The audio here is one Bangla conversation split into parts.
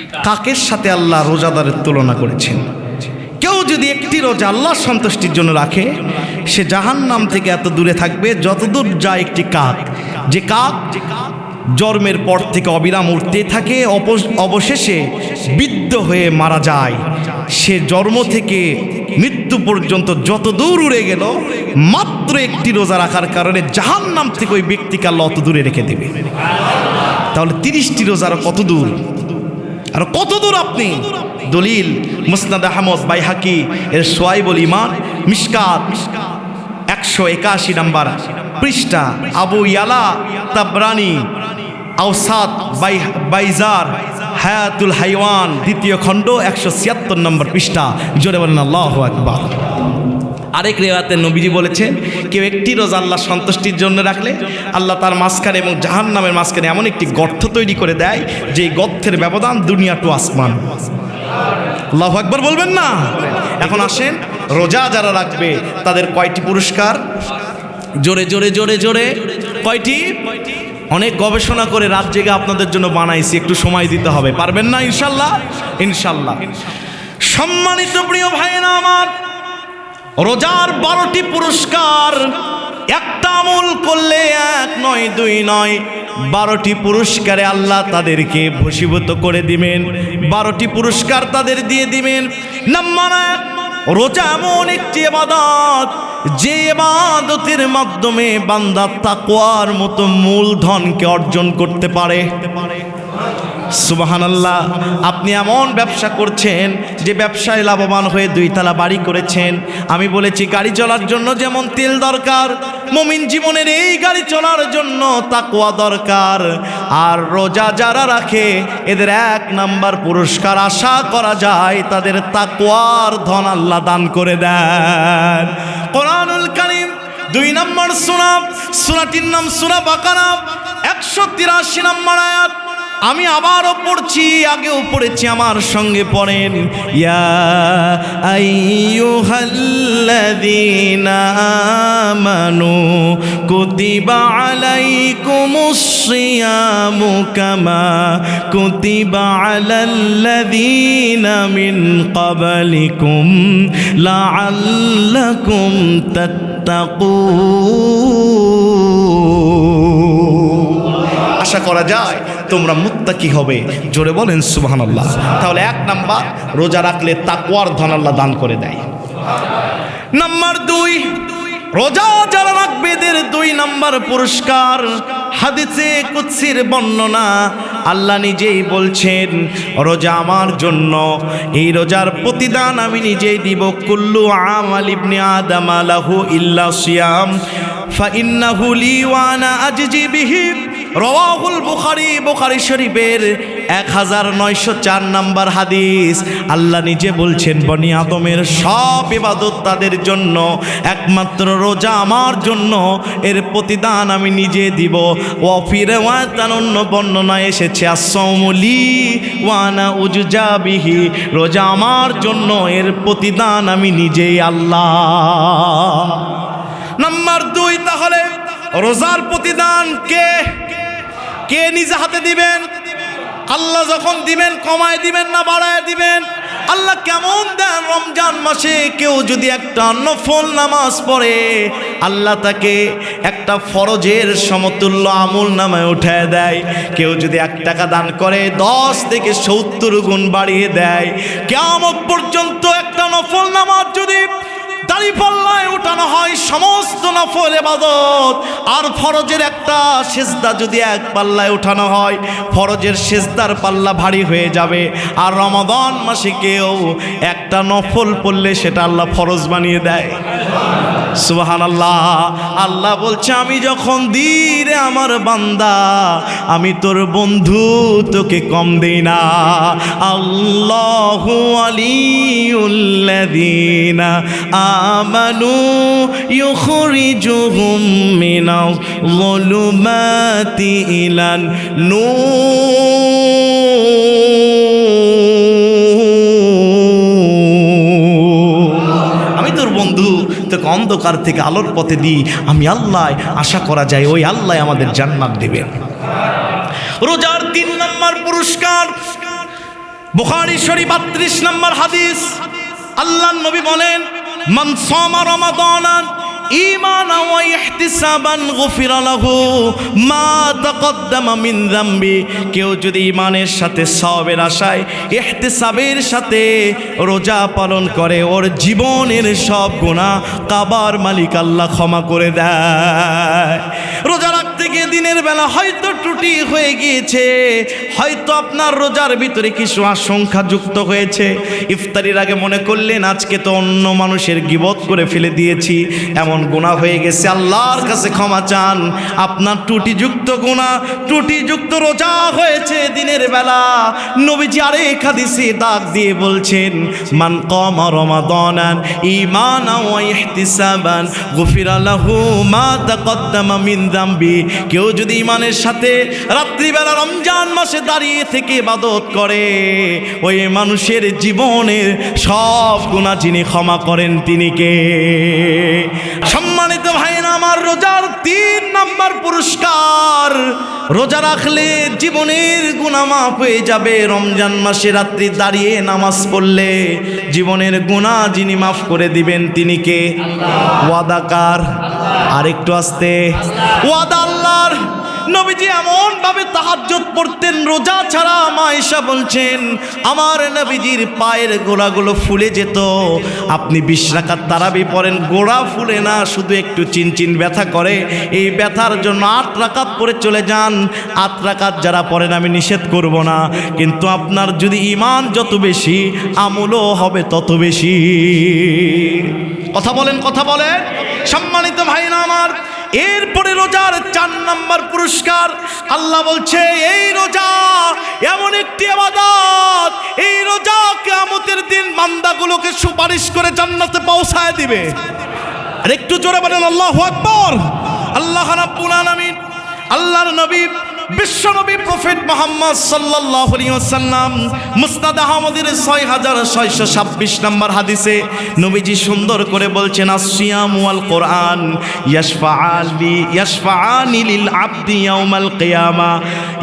কাকের সাথে আল্লাহ রোজাদারের তুলনা করেছেন? কেউ যদি একটি রোজা আল্লাহর সন্তুষ্টির জন্য রাখে, সে জাহান নাম থেকে এত দূরে থাকবে যতদূর যায় একটি কাক। যে কাক জন্মের পর থেকে অবিরাম উঠতে থাকে অবশেষে বিদ্ধ হয়ে মারা যায়। সে জন্ম থেকে মৃত্যু পর্যন্ত যত দূর উড়ে গেল, মাত্র একটি রোজা রাখার কারণে জাহান নাম থেকে ওই ব্যক্তিকে আল্লাহ অত দূরে রেখে দেবে। তাহলে তিরিশটি রোজার কত দূর আর কত দূর আপনি? দলিল, মুসনাদ আহমদ বাইহাকি, এর সোয়াইবুল ইমান মিসকাত একশো একাশি নাম্বার পৃষ্ঠা, আবু ইয়ালা তাবরানি আওসাদ বাই বাইজার, হায়াতুল হাইওয়ান, দ্বিতীয় খণ্ড, একশো ছিয়াত্তর নম্বর পৃষ্ঠা। জোরে বলেন, আল্লাহ আকবার। আরেক রেওয়াতে নবীজি বলেছেন কেউ একটি রোজা আল্লাহ সন্তুষ্টির জন্য রাখলে আল্লাহ তার মাঝখানে এবং জাহান নামের মাঝখানে এমন একটি গর্ত তৈরি করে দেয় যে এই গর্তের ব্যবধান দুনিয়া টু আসমান। আল্লাহ একবার বলবেন না? এখন আসেন, রোজা যারা রাখবে, তাদের কয়টি পুরস্কার? জোরে জোরে জোরে জোরে। কয়টি? অনেক গবেষণা করে রাত জেগে আপনাদের জন্য বানাইছি, একটু সময় দিতে হবে। পারবেন না, ইনশাল্লাহ? ইনশাল্লাহ। সম্মানিত প্রিয় ভাইয়েরা আমার রোজার বারোটি পুরস্কার, একটা আমল করলে এক নয়, দুই নয়। বারোটি পুরস্কারে আল্লাহ তাদেরকে ভসীভূত করে দিবেন। বারোটি পুরস্কার তাদের দিয়ে দিবেন। নাম্বার এক, রোজা এমন একটি এবাদত যে এবাদতের মাধ্যমে বান্দা তাকোয়ার মতো মূলধনকে অর্জন করতে পারে। সুবাহান আল্লাহ আপনি এমন ব্যবসা করছেন যে ব্যবসায় লাভবান হয়ে দুই তালা বাড়ি করেছেন। আমি বলেছি, গাড়ি চলার জন্য যেমন তেল দরকার, মমিন জীবনের এই গাড়ি চলার জন্য তাকুয়া দরকার। আর রোজা যারা রাখে, এদের এক নাম্বার পুরস্কার আশা করা যায়, তাদের তাকুয়ার ধন আল্লাহ দান করে দেন। কোরআনুল কারিম দুই নম্বর সুনা সুরাটির নাম সুরা বাকারা, একশো তিরাশি নম্বর আয়াত। আমি আবারও পড়ছি আগেও পড়েছি আমার সঙ্গে পড়েন। ইয়া আইয়ুহাল্লাযীনা আমানু কুতিবা আলাইকুমুস সিয়ামু কামা কুতিবা আলাল্লাযীনা মিন ক্বাবলিকুম লাআল্লাকুম তাত্তাকুন। আশা করা যায় তোমরা মুত্তাকি হবে। জোরে বলেন সুবহান আল্লাহ তাহলে এক নাম্বার, রোজা রাখলে তাকওয়ার ধন আল্লাহ দান করে দেয়। নাম্বার দুই, রোজা যারা রাখবে এদের দুই নাম্বার পুরস্কার। হাদিসে কুৎসির বর্ণনা, আল্লাহ নিজেই বলছেন, রোজা আমার জন্য, এই রোজার প্রতিদান আমি নিজেই দিব। কুল্লু আমাল ইবনে আদম লাহু ইল্লা সিয়াম, ফাইন্নাহু লি ওয়া আনা আজজি বিহি। রওয়াহুল বুখারী বুখারী শরীফের এক হাজার নয়শো চার নাম্বার হাদিস। আল্লাহ নিজে বলছেন, বনি আদমের সব ইবাদত তাদের জন্য, একমাত্র রোজা আমার জন্য, এর প্রতিদান আমি নিজে দিব। ও ফিরে অন্য বর্ণনা এসেছে আসৌমলি ওয়ানা উজুজা বিহি, রোজা আমার জন্য, এর প্রতিদান আমি নিজেই আল্লাহ। নাম্বার দুই, তাহলে রোজার প্রতিদান কে? কে নিজে হাতে দিবেন? আল্লাহ যখন দিবেন, কমায় দিবেন না বাড়ায় দিবেন? আল্লাহ কেমন দেন রমজান মাসে? কেউ যদি একটা নফল নামাজ পড়ে, আল্লাহ তাকে একটা ফরজের সমতুল্য আমল নামায় উঠায় দেয়। কেউ যদি এক টাকা দান করে, দশ থেকে সত্তর গুণ বাড়িয়ে দেয়। কেমন পর্যন্ত একটা নফল নামাজ যদি দাড়ি পাল্লায় উঠানো হয় সমস্ত নফল এবাদত আর ফরজের একটা সেজদা যদি এক পাল্লায় উঠানো হয়, ফরজের সেজদার পাল্লা ভারী হয়ে যাবে। আর রমাদান মাসে কেউ একটা নফল পড়লে সেটা আল্লাহ ফরজ বানিয়ে দেয়। সুবাহান আল্লাহ আল্লাহ বলছে, আমি যখন দিরে আমার বান্দা, আমি তোর বন্ধু, তোকে কম দেই না। আল্লাহু আলিউল্লাযীনা আমানু ইউখরিজুহুম মিনাল ইলান অন্ধকার থেকে আলোর পথে দিই আমি আল্লাহ, আশা করা যায় ওই আল্লাহ আমাদের জান্নাত দেবেন রোজার তিন নম্বর পুরস্কার, বুখারি শরীফ 32 নম্বর হাদিস। আল্লাহ নবী বলেন, মান সামা ঈমানা ওয়া ইহতিসাবান গুফিরা লাহু মা তাকদ্দামা মিন যামবি। কেউ যদি ইমানের সাথে সওয়াবের আশায়, ইহতিসাবের সাথে রোজা পালন করে, ওর জীবনের সব গুনাহ কাবার মালিক আল্লাহ ক্ষমা করে দেয়। রোজা রাখতে গিয়ে দিনের বেলা হয়তো ত্রুটি হয়ে গিয়েছে, হয়তো আপনার রোজার ভিতরে কিছু আশঙ্কা যুক্ত হয়েছে। ইফতারির আগে মনে করলেন, আজকে তো অন্য মানুষের গিবত করে ফেলে দিয়েছি, এমন গুণা হয়ে গেছে, আল্লাহর কাছে ক্ষমা চান। আপনার ত্রুটিযুক্ত গুণা ত্রুটিযুক্ত রোজা হয়েছে দিনের বেলা। নবীজি আরেক হাদিসে দাগ দিয়ে বলছেন, মান কমা ঈমানা ওয়া ইহতিসাবান, গুফিরা লাহু মা তাকদ্দামা মিন যামবি কেউ যদি ইমানের সাথে রাত্রিবেলা রমজান মাসে দাঁড়িয়ে থেকে ইবাদত করে, ওই মানুষের জীবনের সব গুণা যিনি ক্ষমা করেন তিনি কে? সম্মানিত ভাইনা আমার রোজার তিন নাম্বার পুরস্কার। রোজা রাখলে জীবনের গুণা মাফ হয়ে যাবে। রমজান মাসে রাত্রি দাঁড়িয়ে নামাজ পড়লে জীবনের গুণা যিনি মাফ করে দিবেন তিনি কে? ওয়াদাকার। আরেকটু আসতে। ওয়াদা আল্লাহর। নবীজি এমন ভাবে তাহাজ্জুদ পড়তেন, রোজা ছাড়া মায়েশা বলছেন, আমার নবীজির পায়ের গোড়াগুলো ফুলে যেত। আপনি বিশ রাকাত তারাবি পড়েন, গোড়া ফুলে না, শুধু একটু চিনচিন ব্যথা করে। এই ব্যথার জন্য আট রাকাত পরে চলে যান। আট রাকাত যারা পড়েন, আমি নিষেধ করব না। কিন্তু আপনার যদি ইমান যত বেশি, আমলও হবে তত বেশি। কথা বলেন কথা বলেন। সম্মানিত ভাই না আমার এরপরে রোজার চার নাম্বার পুরস্কার আল্লাহ বলছে, এই রোজা এমন একটি আবাদত, এই রোজা কেয়ামতের দিন বান্দাগুলোকে সুপারিশ করে জান্নাতে পৌঁছায় দিবে। আর একটু জোরে বলেন, আল্লাহ আকবর, আল্লাহ রাব্বুল আলামিন, আল্লাহর নবী বিশ্বনবী প্রফেট মোহাম্মদ সাল্লাল্লাহু আলাইহি ওয়াসাল্লাম মুসনাদ আহমদের ছয় হাজার ছয়শো ছাব্বিশ নম্বর হাদিসে নবীজি সুন্দর করে বলছেন আসিয়াম ওয়াল কোরআন ইয়াশফাআলি ইয়াশফাআনি লিল আবদি ইয়াউমাল কিয়ামা।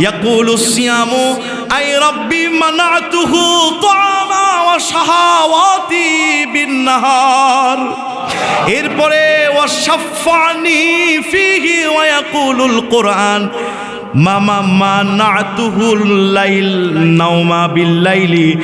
ইয়াকুলু সিয়ামু আই রাব্বি মানাতুহু তাআমা ওয়া শাহাওয়াতি বিন নাহার এরপরে ওয়াশাফানি ফিহি ওয়া ইয়াকুলুল কোরআন। নাতুহুল লাইল বিল্লাইলি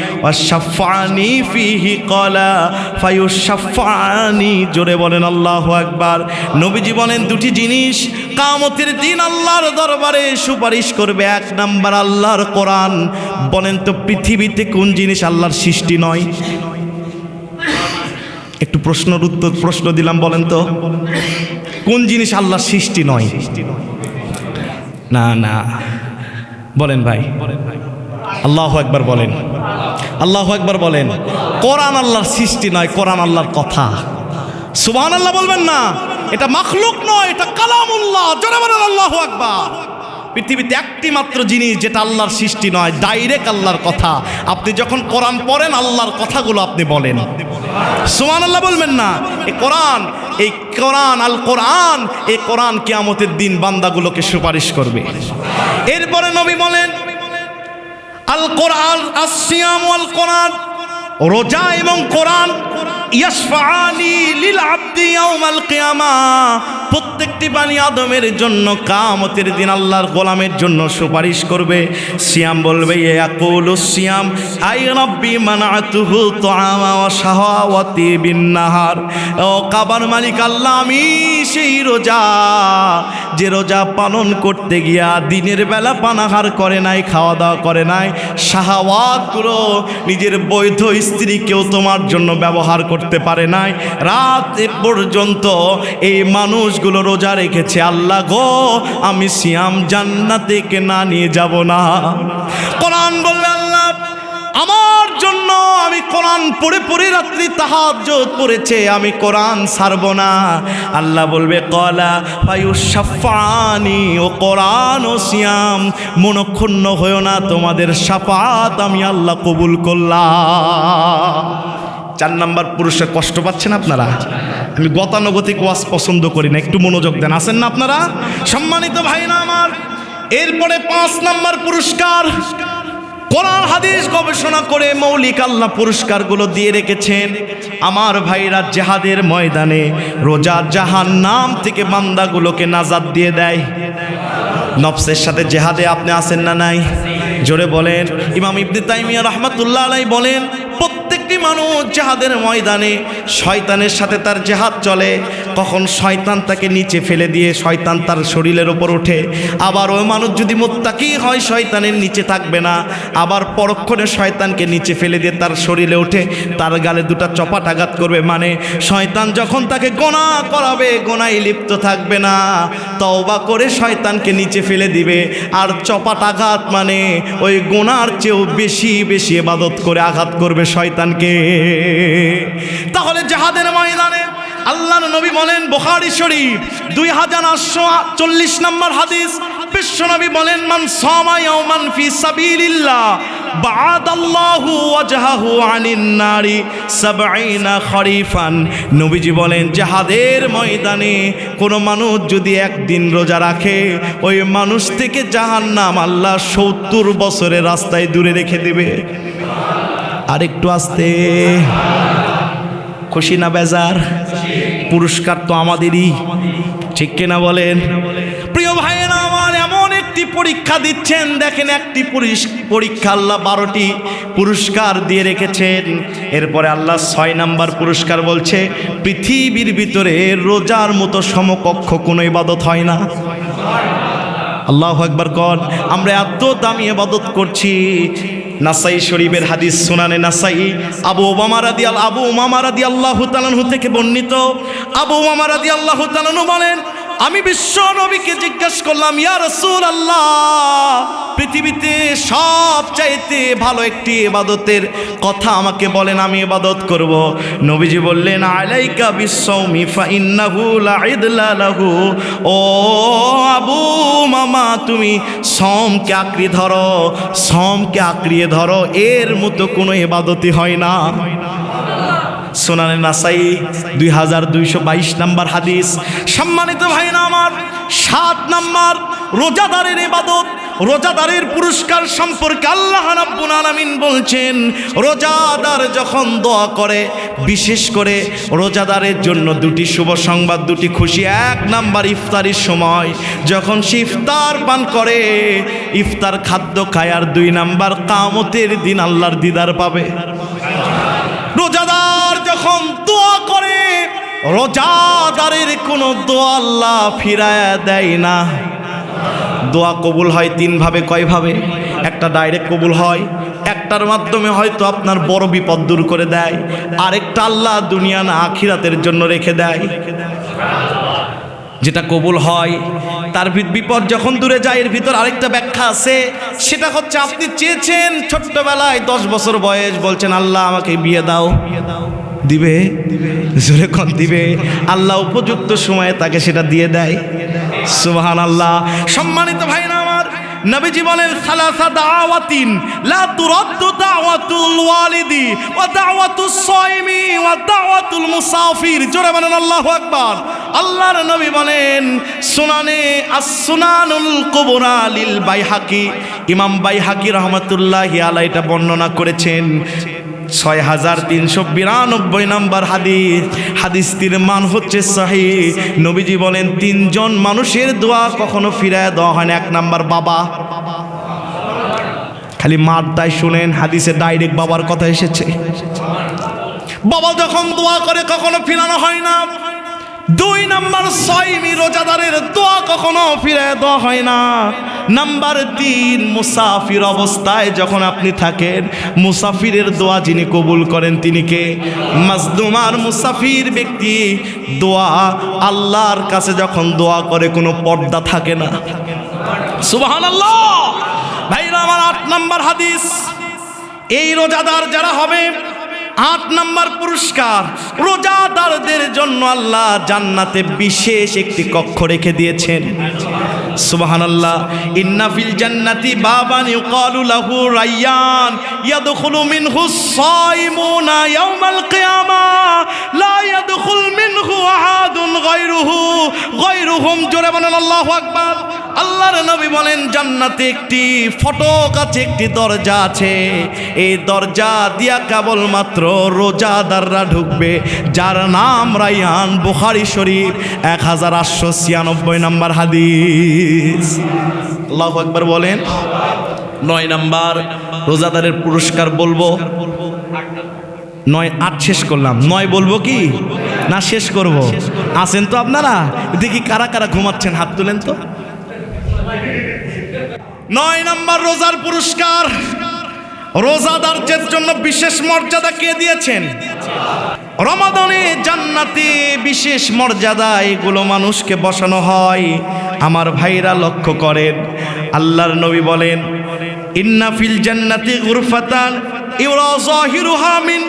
জোরে বলেন আল্লাহু আকবার। নবীজি বলেন দুটি জিনিস কামতের দিন আল্লাহর দরবারে সুপারিশ করবে। এক নাম্বার আল্লাহর কোরআন। বলেন তো পৃথিবীতে কোন জিনিস আল্লাহর সৃষ্টি নয়? একটু প্রশ্নের উত্তর, প্রশ্ন দিলাম বলেন তো। কোন জিনিস আল্লাহর সৃষ্টি নয় সৃষ্টি নয়? না না। বলেন ভাই। আল্লাহ একবার বলেন। আল্লাহ একবার বলেন। কোরআন আল্লাহর সৃষ্টি নয়, কোরআন আল্লাহর কথা। সুবহান আল্লাহ বলবেন না। এটা মাখলুক নয়, এটা কালামুল্লাহ। জোরে আল্লাহ একবার পৃথিবীতে একটি মাত্র জিনিস যেটা আল্লাহর সৃষ্টি নয়, ডাইরেক্ট আল্লাহর কথা। আপনি যখন কোরআন পড়েন, আল্লাহর কথাগুলো আপনি বলেন। সুমান আল্লাহ বলবেন না। এই কোরআন এই কোরআন, আল কোরআন, এই কোরআন কেয়ামতের দিন বান্দাগুলোকে সুপারিশ করবে। এরপরে নবী বলেন, আল কোরআন আল কোরআন, রোজা এবং কোরআন প্রত্যেকটি বানি আদমের জন্য কামতের দিন আল্লাহর গোলামের জন্য সুপারিশ করবে। সিয়াম বলবে সিয়াম আই রাব্বি মানাতুহু তুআমা ওয়া শাহাওয়াতি বিন নাহার ও কাবার মালিক আল্লাহ, আমি সেই রোজা, যে রোজা পালন করতে গিয়া দিনের বেলা পানাহার করে নাই খাওয়া দাওয়া করে নাই, শাহাওয়াতগুলো নিজের বৈধ স্ত্রীকেও তোমার জন্য ব্যবহার করতে পারে নাই। রাত পর্যন্ত এই মানুষগুলো রোজা রেখেছে। আল্লাহ গো, আমি সিয়াম জান্নাতে কে না নিয়ে যাব না। কোরআন বলবে আল্লাহ, আমার জন্য আমি কোরআন পড়ে পড়ে রাত্রি তাহাজ্জুদ পড়েছে, আমি কোরআন ছাড়ব না। আল্লাহ বলবে, কলা ফায়ুসাফানি ও কোরআন ও সিয়াম, মনক্ষুণ্ণ হয়েও না, তোমাদের সাফাত আমি আল্লাহ কবুল করলাম। চার নাম্বার পুরুষের কষ্ট পাচ্ছেন আপনারা? আমি গতানুগতিক ওয়াজ পছন্দ করি না, একটু মনোযোগ দেন। আছেন না আপনারা? সম্মানিত ভাই না আমার, এরপরে পাঁচ নাম্বার পুরস্কার। কোরআন, হাদিস গবেষণা করে মৌলিক আল্লাহ পুরস্কারগুলো দিয়ে রেখেছেন। আমার ভাইরা জেহাদের ময়দানে রোজা জাহান নাম থেকে বান্দাগুলোকে নাজাদ দিয়ে দেয়। নফসের সাথে জেহাদে আপনি আসেন না নাই? জোরে বলেন। ইমাম ইবনে তাইমিয়া রহমাতুল্লাহ আলাই বলেন প্রত্যেকটি মানুষ জেহাদের ময়দানে, শয়তানের সাথে তার জেহাদ চলে। কখন শয়তান তাকে নিচে ফেলে দিয়ে শয়তান তার শরীরের ওপর ওঠে। আবার ওই মানুষ যদি মোত্তাকি হয়, শয়তানের নিচে থাকবে না। আবার পরক্ষণে শয়তানকে নিচে ফেলে দিয়ে তার শরীরে ওঠে, তার গালে দুটা চপাট আঘাত করবে। মানে শয়তান যখন তাকে গোনা করাবে, গোনায় লিপ্ত থাকবে না। তওবা করে শয়তানকে নিচে ফেলে দিবে। আর চপাট আঘাত মানে ওই গোনার চেয়েও বেশি বেশি এবাদত করে আঘাত করবে শয়তানকে। তাহলে জাহাদের ময়দানে আল্লাহ নবী বলেন বোখারি শরীফ দুই হাজার আটশো চল্লিশ নম্বর হাদিস। বিশ্বনবী বলেন, মান সমায়মান ফি সাবিলিল্লাহ বাদাল্লাহু ওয়াজহাহু আনিন নারি সাবঈনা খরিফান। নবীজি বলেন, জাহাদের ময়দানে কোনো মানুষ যদি একদিন রোজা রাখে, ওই মানুষ থেকে জাহান্নাম আল্লাহ সত্তর বছরের রাস্তায় দূরে রেখে দেবে। আরেকটু আসতে। খুশি না বেজার? পুরস্কার তো আমাদেরই। ঠিক কিনা বলেন? প্রিয় ভাইয়েরা, আমার এমন একটি পরীক্ষা দিচ্ছেন। দেখেন একটি পরীক্ষা আল্লাহ বারোটি পুরস্কার দিয়ে রেখেছেন। এরপরে আল্লাহ ছয় নাম্বার পুরস্কার বলছে, পৃথিবীর ভিতরে রোজার মতো সমকক্ষ কোনো ইবাদত হয় না। আল্লাহ একবার কর আমরা এত দামি ইবাদত করছি। নাসাই শরীফের হাদিস সুনানে নাসাই। আবু ওবামা রাদি আল আবু উমামা রাদি আল্লাহ তালানহু থেকে বর্ণিত। আবু উমামা রাদি আল্লাহ তালানহু বলেন আমি বিশ্ব নবীকে জিজ্ঞাসা করলাম, ইয়া রসুল আল্লাহ পৃথিবীতে সব চাইতে ভালো একটি এবাদতের কথা আমাকে বলেন, আমি এবাদত করব। নবীজি বললেন, আলাইকা বিশ্বমি ফা ইন্নাহু লাইদলা লাহু। ও আবু মামা, তুমি সমকে আঁকড়ে ধরো সমকে আঁকড়িয়ে ধরো, এর মতো কোনো এবাদতি হয় না। সোনানে নাসাই দুই হাজার দুইশো বাইশ নাম্বার হাদিস। সম্মানিত ভাই না আমার, সাত নাম্বার রোজাদারের এবাদত রোজাদারের পুরস্কার সম্পর্কে আল্লাহ রাব্বুল আলামিন বলছেন, রোজাদার যখন দোয়া করে, বিশেষ করে রোজাদারের জন্য দুটি শুভ সংবাদ, দুটি খুশি, এক নাম্বার ইফতারির সময়, যখন সে ইফতার পান করে, ইফতার খাদ্য খায় আর দুই নাম্বার কামতের দিন আল্লাহর দিদার পাবে। রোজাদার দোয়া করে। রোজাদারের কোনো দোয়া আল্লাহ ফিরায়া দেয় না। দোয়া কবুল হয় তিনভাবে, কয়ভাবে? একটা ডাইরেক্ট কবুল হয়, একটার মাধ্যমে হয়তো আপনার বড় বিপদ দূর করে দেয়। আরেকটা আল্লাহ দুনিয়া না আখিরাতের জন্য রেখে দেয়। যেটা কবুল হয়, তার বিপদ যখন দূরে যায়, এর ভিতর আরেকটা ব্যাখ্যা আছে। সেটা হচ্ছে আপনি চেয়েছেন ছোট্টবেলায় দশ বছর বয়স, বলছেন, আল্লাহ আমাকে বিয়ে দাও বিয়ে দাও। দিবে, জোরে কন, দিবে। আল্লাহ উপযুক্ত সময়ে তাকে সেটা দিয়ে দেয়। সুবহান আল্লাহ সম্মানিত ভাই না আমার, নবীজি বলেন, সালাসা দাওয়াতিন, লা তুরাদ্দু দাওয়াতুল ওয়ালিদি ওয়া দাওয়াতুস সাইমি ওয়া দাওয়াতুল মুসাফির। জোরে বলেন, আল্লাহু আকবার। আল্লাহর নবী বলেন, সুনানে, আস-সুনানুল কুবরা লিল বাইহাকি। ইমাম বাইহাকি রাহমাতুল্লাহি আলাইহি এটা বর্ণনা করেছেন। ছয় হাজার তিনশো বিরানব্বই নম্বর হাদিস। হাদিসটির মান হচ্ছে সাহি। নবীজি বলেন, তিনজন মানুষের দোয়া কখনো ফিরায় দেওয়া হয় না। এক নাম্বার বাবা। খালি মার দায় শুনেন, হাদিসে ডাইরেক্ট বাবার কথা এসেছে। বাবা যখন দোয়া করে কখনো ফিরানো হয় না। দুই নাম্বার ছয়মি রোজাদারের দোয়া কখনো ফিরে দেওয়া হয় না। নাম্বার তিন, মুসাফির অবস্থায় যখন আপনি থাকেন, মুসাফিরের দোয়া যিনি কবুল করেন তিনি কে? মাজদুমার মুসাফির ব্যক্তি। দোয়া আল্লাহর কাছে যখন দোয়া করে কোনো পর্দা থাকে না। সুবাহান আল্লাহ ভাইরা, আমার আট নাম্বার হাদিস। এই রোজাদার যারা হবে আট নাম্বার পুরস্কার। রোজাদারদের জন্য আল্লাহ জান্নাতে বিশেষ একটি কক্ষ রেখে দিয়েছেন। সুবাহান আল্লাহ ইন্না ফিল জান্নাতি বাবান ইউকালু লাহু রায়্যান ইয়াদখুলু মিনহু সাইমুনা ইয়াউমাল কিয়ামা। লা ইয়াদখুল মিনহু আহাদুন গায়রুহু। গায়রুহুম জোরে বলেন আল্লাহু আকবার। আল্লাহর নবী বলেন, জান্নাতে একটি ফটক আছে, একটি দরজা আছে। এই দরজা দিয়া কেবলমাত্র রোজাদাররা ঢুকবে, যার নাম রাইয়ান বুখারি শরীফ, এক হাজার আটশো ছিয়ানব্বই নম্বর হাদিস। আল্লাহ একবার বলেন, নয় নাম্বার রোজাদারের পুরস্কার বলব। নয়, আট শেষ করলাম। নয় বলব কি? না, শেষ করব। আছেন তো আপনারা? দেখি কারা কারা ঘুমাচ্ছেন, হাত তুলেন তো। নয় নাম্বার রোজার পুরস্কার। রোজাদারদের জন্য বিশেষ মর্যাদা কে দিয়েছেন? রমাদনে জান্নাতে বিশেষ মর্যাদা এগুলো মানুষকে বসানো হয়। আমার ভাইরা লক্ষ্য করেন। আল্লাহর নবী বলেন, ইন্না ফিল জান্নাতি গুরফাতান ইউরা যাহিরুহা মিন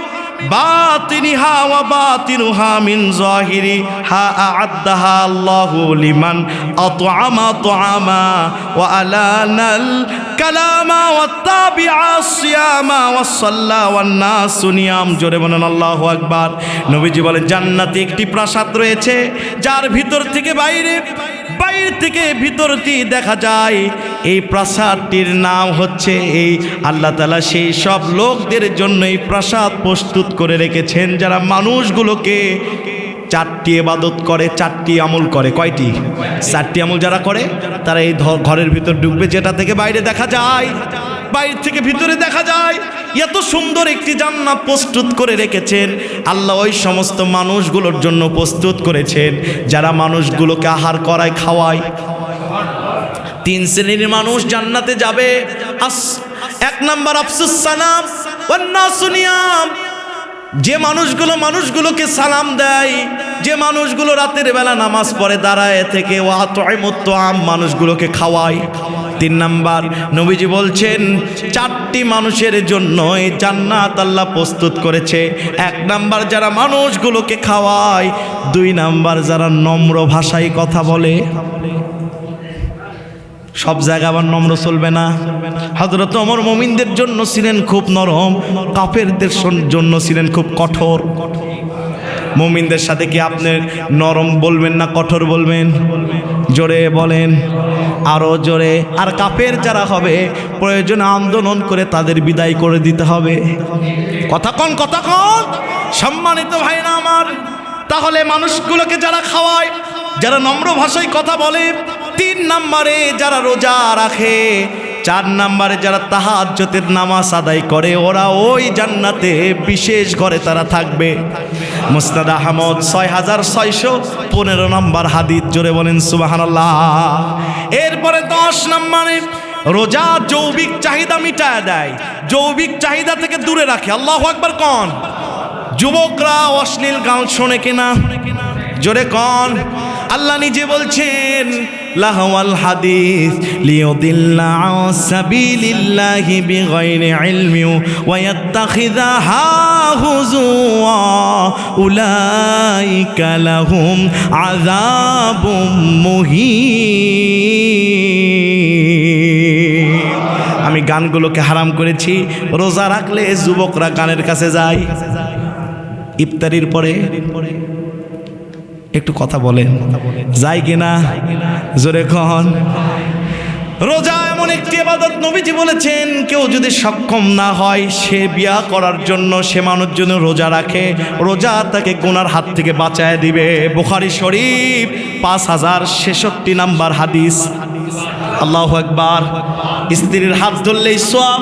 বাতিনিহা ওয়া বাতিনুহা মিন যাহিরিহা আ'আদ্দাহা আল্লাহু লিমান আত'আমা তু'আমা ওয়া আলানাল কালামা জোরে বলেন আল্লাহু আকবার নবীজি বলেন জান্নাতে একটি প্রাসাদ রয়েছে যার ভিতর থেকে বাইরে বাইরে থেকে ভিতরটি দেখা যায় এই প্রাসাদটির নাম হচ্ছে এই আল্লাহ তালা সেই সব লোকদের জন্য এই প্রাসাদ প্রস্তুত করে রেখেছেন যারা মানুষগুলোকে চারটি এবাদত করে, চারটি আমল করে। কয়টি? চারটি আমল যারা করে, তারা এই ঘরের ভিতর ঢুকবে, যেটা থেকে বাইরে দেখা যায়। বাইরে থেকে ভিতরে দেখা যায়, এত সুন্দর একটি জান্নাত প্রস্তুত করে রেখেছেন। আল্লাহ ওই সমস্ত মানুষগুলোর জন্য প্রস্তুত করেছেন, যারা মানুষগুলোকে আহার করায়, খাওয়ায়। তিন শ্রেণির মানুষ জান্নাতে যাবে। এক নাম্বার আফসুস সালাম সুনিয়াম যে মানুষগুলো মানুষগুলোকে সালাম দেয়, যে মানুষগুলো রাতের বেলা নামাজ পড়ে, দাঁড়ায় থেকে ও আম মানুষগুলোকে খাওয়ায়। তিন নাম্বার, নবীজি বলছেন, চারটি মানুষের জন্য এই জান্নাত আল্লাহ প্রস্তুত করেছে। এক নাম্বার যারা মানুষগুলোকে খাওয়ায়, দুই নাম্বার যারা নম্র ভাষায় কথা বলে। সব জায়গা আবার নম্র চলবে না। হজরত অমর মমিনদের জন্য ছিলেন খুব নরম, কাফেরদের সন- জন্য ছিলেন খুব কঠোর। মমিনদের সাথে কি আপনি নরম বলবেন না কঠোর বলবেন? জোরে বলেন। আরও জোরে। আর কাপের যারা হবে, প্রয়োজনে আন্দোলন করে তাদের বিদায় করে দিতে হবে। কথা কন কথা কন। সম্মানিত ভাই না আমার, তাহলে মানুষগুলোকে যারা খাওয়ায়, যারা নম্র ভাষায় কথা বলে তিন নম্বরে যারা রোজা রাখে, চার নম্বরে যারা তাহাজ্জতের নামাজ আদায় করে, ওরা ওই জান্নাতে বিশেষ ঘরে তারা থাকবে। মুস্তাদ আহমদ ছয় হাজার ছয়শো পনেরো নম্বর হাদিদ জোরে বলেন সুবাহান্লাহ এরপরে দশ নম্বরে রোজা যৌবিক চাহিদা মিটায় দেয়, যৌবিক চাহিদা থেকে দূরে রাখে। আল্লাহ একবার কন। যুবকরা অশ্লীল গান শোনে কিনা? জোরে কন। আল্লাহ নিজে বলছেন লাহওয়াল হাদিস, লিয়ুদিল্লা আন সাবিলিল্লাহি বিগাইরি ইলমি ওয়া ইয়াত্তাখিযাহা হুজুয়া উলাইকা লাহুম আযাবুম মুহিন। আমি গানগুলোকে হারাম করেছি, রোজা রাখলে যুবকরা গানের কাছে যায়। ইফতারির পরে একটু কথা বলেন। যাই কিনা? জোরে কন। রোজা এমন একটি আবাদত নবীজি বলেছেন, কেউ যদি সক্ষম না হয়, সে বিয়া করার জন্য সে মানুষ জন্য রোজা রাখে, রোজা তাকে গুনার হাত থেকে বাঁচায় দিবে। বুখারি শরীফ, পাঁচ হাজার ছেষট্টি নাম্বার হাদিস। আল্লাহ একবার স্ত্রীর হাত ধরলেই সব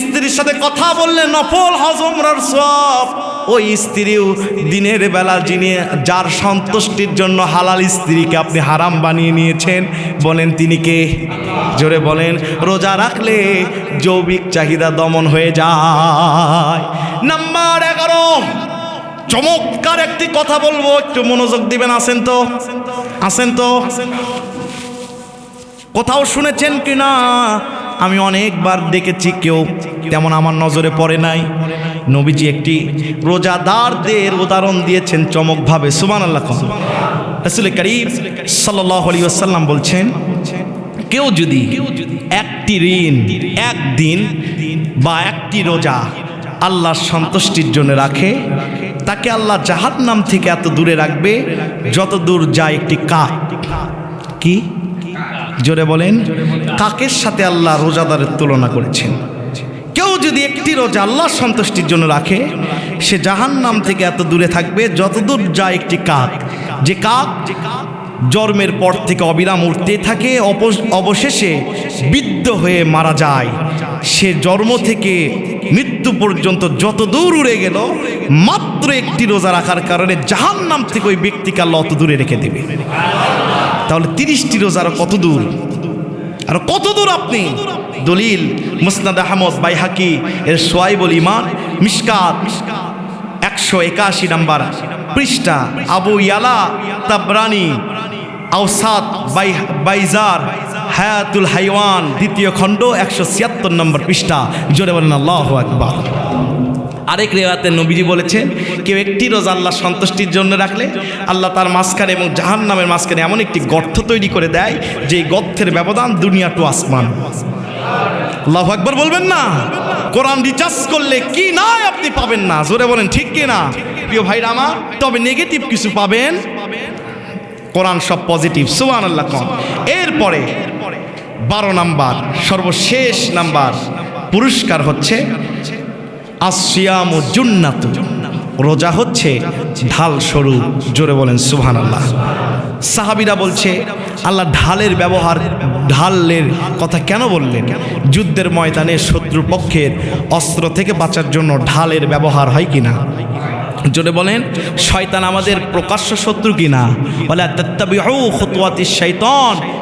স্ত্রীর সাথে কথা বললে নফল হজমরার সব ওই স্ত্রীও দিনের বেলা যিনি যার সন্তুষ্টির জন্য হালাল স্ত্রীকে আপনি হারাম বানিয়ে নিয়েছেন, বলেন তিনি কে? জোরে বলেন, রোজা রাখলে যৌবিক চাহিদা দমন হয়ে যায়। নাম্বার এগারো, চমৎকার একটি কথা বলব, একটু মনোযোগ দিবেন, আসেন তো? আসেন তো? কোথাও শুনেছেন কি না আমি অনেকবার দেখেছি কেউ, তেমন আমার নজরে পড়ে নাই। নবীজি একটি রোজাদারদের উদাহরণ দিয়েছেন চমকভাবে সুমান আল্লাহ রসুল করিম সাল্লাহ আলী আসাল্লাম বলছেন, কেউ যদি একটি ঋণ একদিন বা একটি রোজা আল্লাহর সন্তুষ্টির জন্য রাখে, তাকে আল্লাহ জাহাদ নাম থেকে এত দূরে রাখবে যত দূর যায় একটি কাক কি? জোরে বলেন, কাকের সাথে আল্লাহ রোজাদারের তুলনা করেছেন? কেউ যদি একটি রোজা আল্লাহর সন্তুষ্টির জন্য রাখে, সে জাহান নাম থেকে এত দূরে থাকবে যতদূর যায় একটি কাক। যে কাক জন্মের পর থেকে অবিরাম উঠতে থাকে অবশেষে বিদ্ধ হয়ে মারা যায়। সে জন্ম থেকে মৃত্যু পর্যন্ত যত দূর উড়ে গেল, মাত্র একটি রোজা রাখার কারণে জাহান নাম থেকে ওই ব্যক্তিকে আল্লাহ অত দূরে রেখে দেবে। তাহলে তিরিশটি রোজা আরও কত দূর আর কত দূর আপনি? দলিল, মুসনাদ আহমদ বাইহাকি, এর সোয়াইবুল ইমান মিসকাত একশো একাশি নাম্বার পৃষ্ঠা, আবু ইয়ালা তাবরানি আউসাদ বাই, বাইজার, হায়াতুল হাইওয়ান, দ্বিতীয় খণ্ড, একশো ছিয়াত্তর নম্বর পৃষ্ঠা। জোরে বলেন, আল্লাহ আকবার। আরেক রেওয়াতে নবীজি বলেছেন, কেউ একটি রোজা আল্লাহ সন্তুষ্টির জন্য রাখলে, আল্লাহ তার মাঝখানে এবং জাহান নামের মাঝখানে এমন একটি গর্ত তৈরি করে দেয় যে এই গর্তের ব্যবধান দুনিয়া টু আসমান। আল্লাহ আকবর বলবেন না? কোরআন রিচার্জ করলে কি নাই আপনি পাবেন না। জোরে বলেন, ঠিক কি না? প্রিয় ভাইরা আমার, তবে নেগেটিভ কিছু পাবেন? কোরআন সব পজিটিভ সুবান আল্লাহ কম এরপরে বারো নাম্বার, সর্বশেষ নাম্বার পুরস্কার হচ্ছে আসিয়াম জুন্নাত রোজা হচ্ছে ঢাল স্বরূপ জোরে বলেন সুবহান আল্লাহ সাহাবিরা বলছে, আল্লাহ ঢালের ব্যবহার, ঢালের কথা কেন বললেন? যুদ্ধের ময়দানে শত্রুপক্ষের অস্ত্র থেকে বাঁচার জন্য ঢালের ব্যবহার হয় কিনা? জোরে বলেন, শয়তান আমাদের প্রকাশ্য শত্রু কিনা? বলে তাত্তাবিউ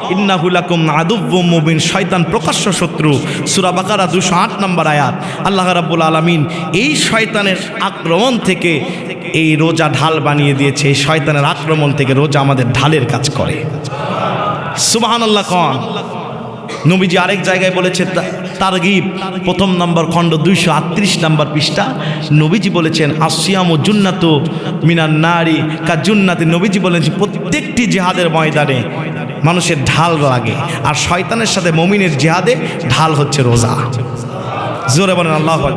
খুতুওয়াতি শাইতান ইন্নাহু লাকুম আদুব্বুম মুবিন, শয়তান প্রকাশ্য শত্রু। সূরা বাকারা 208 নম্বর আয়াত। আল্লাহ রাব্বুল আলামিন এই শয়তানের আক্রমণ থেকে এই রোজা ঢাল বানিয়ে দিয়েছে। এই শয়তানের আক্রমণ থেকে রোজা আমাদের ঢালের কাজ করে। সুবহানাল্লাহ কন। নবীজি আরেক জায়গায় বলেছে তারগিব, প্রথম নম্বর খণ্ড দুইশো আটত্রিশ নম্বর পৃষ্ঠা। নবীজি বলেছেন আসিয়াম ও জুন্নাত মিনার নারী। কা জুন্নাতে নবীজি বলেছেন প্রত্যেকটি জেহাদের ময়দানে মানুষের ঢাল লাগে। আর শয়তানের সাথে মমিনের জেহাদে ঢাল হচ্ছে রোজা। জোরে বলেন আল্লাহ